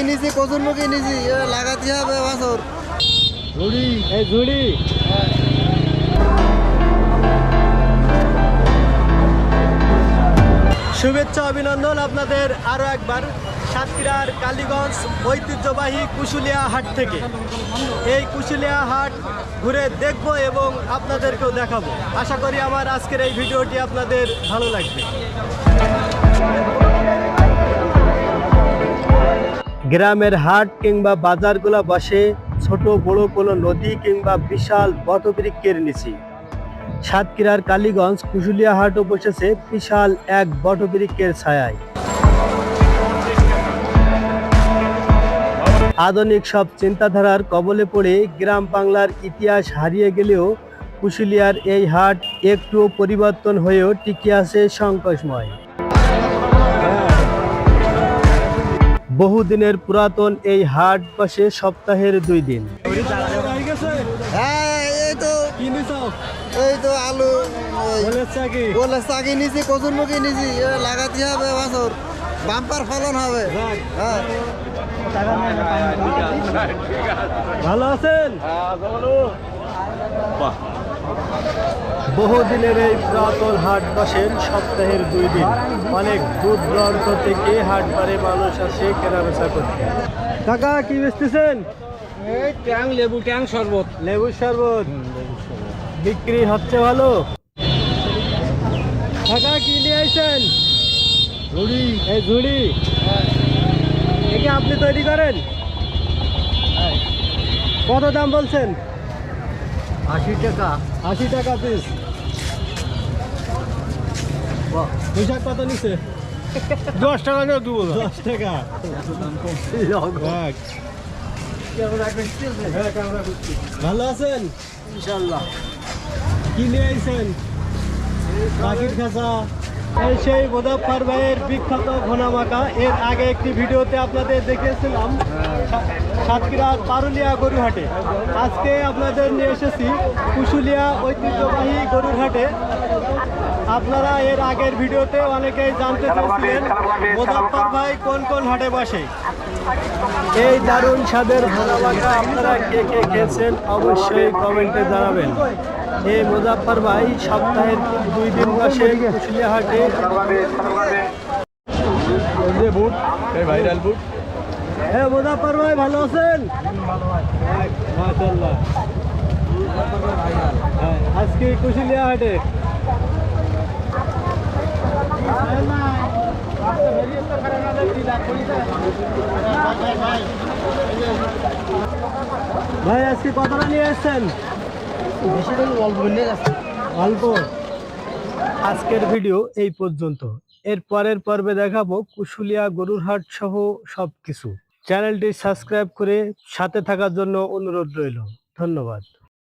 শাকি নিছি কচুরমুখী নিছি এ লাগাতে হবে বছর। ঝুড়ি এই ঝুড়ি শুভেচ্ছা অভিনন্দন আপনাদের আরও একবার সাতক্ষীরার কালীগঞ্জ ঐতিহ্যবাহী কুশুলিয়া হাট থেকে। এই কুশুলিয়া হাট ঘুরে দেখব এবং আপনাদেরকেও দেখাবো। আশা করি আমার আজকের এই ভিডিওটি আপনাদের ভালো লাগবে। গ্রামের হাট কিংবা বাজারগুলো বসে ছোট বড় কোনো নদী কিংবা বিশাল বটবৃক্ষের নিচে। সাতক্ষীরার কালীগঞ্জ কুশুলিয়া হাটও বসেছে বিশাল এক বটবৃক্ষের ছায়ায়। আধুনিক সব চিন্তাধারার কবলে পড়ে গ্রাম বাংলার ইতিহাস হারিয়ে গেলেও কুশুলিয়ার এই হাট একটুও পরিবর্তন হয়েও টিকে আছে সংকোচময় বহুদিনের পুরাতন এই হাট বসে সপ্তাহের দুই দিন। হ্যাঁ এই তো এই তো আলু বলে শাকি নিছি কচুরমুখী নিছি এ লাগাতে হবে বছর বাম্পার ফলন হবে। হ্যাঁ। ভালো আছেন? বহুদিনের এই পুরাতন হাট বসেন সপ্তাহের দুই দিন। অনেক দূর দূরান্ত থেকে হাট বারে মানুষ আসে কেনাবেচা করতে। কাকা কি বেচতেছেন? এই ট্যাং লেবু ট্যাং শরবত। লেবুর শরবত। বিক্রি হচ্ছে ভালো? কাকা কি নিয়ে আইছেন? ঝুড়ি। এই ঝুড়ি? একে আপনি তৈরি করেন? কত দাম বলছেন? আশি টাকা। আশি টাকা পিস পোশাক কত নিছে? দশ টাকা নিয়ে দেবো। দশ টাকা। যাক। ভালো আছেন? ইনশাল্লাহ কি নিয়ে আইছেন? পাখির খাঁচা এই সেই মোদাফার ভাইয়ের বিখ্যাত ঘোনামাকা। এর আগে একটি ভিডিওতে আপনাদের দেখিয়েছিলাম। সা- সাতক্ষীরার পারুলিয়া গরুহাটে আজকে আপনাদের নিয়ে এসেছি কুশুলিয়া ঐতিহ্যবাহী গরুরহাটে। আপনারা এর আগের ভিডিওতে অনেকেই জানতে চেয়েছিলেন মোদাফার ভাই কোন কোন হাটে বসে? এই দারুণ স্বাদের ভোনামাকা আপনারা কে কে খেয়েছেন অবশ্যই কমেন্টে জানাবেন। এই মুজাফর ভাই সপ্তাহের দুই দিন বসে কুশুলিয়া হাটে। বুট ভাইরাল বুট। হ্যাঁ মুজাফর ভাই ভালো আছেন? আজকে কুশুলিয়া হাটে। ভাই আজকে কতটা নিয়ে এসছেন? অল্প অল্প। আজকের ভিডিও এই পর্যন্ত। এর পরের পর্বে দেখাবো কুশুলিয়া গরুর হাট সহ সবকিছু। চ্যানেলটি সাবস্ক্রাইব করে সাথে থাকার জন্য অনুরোধ রইল। ধন্যবাদ।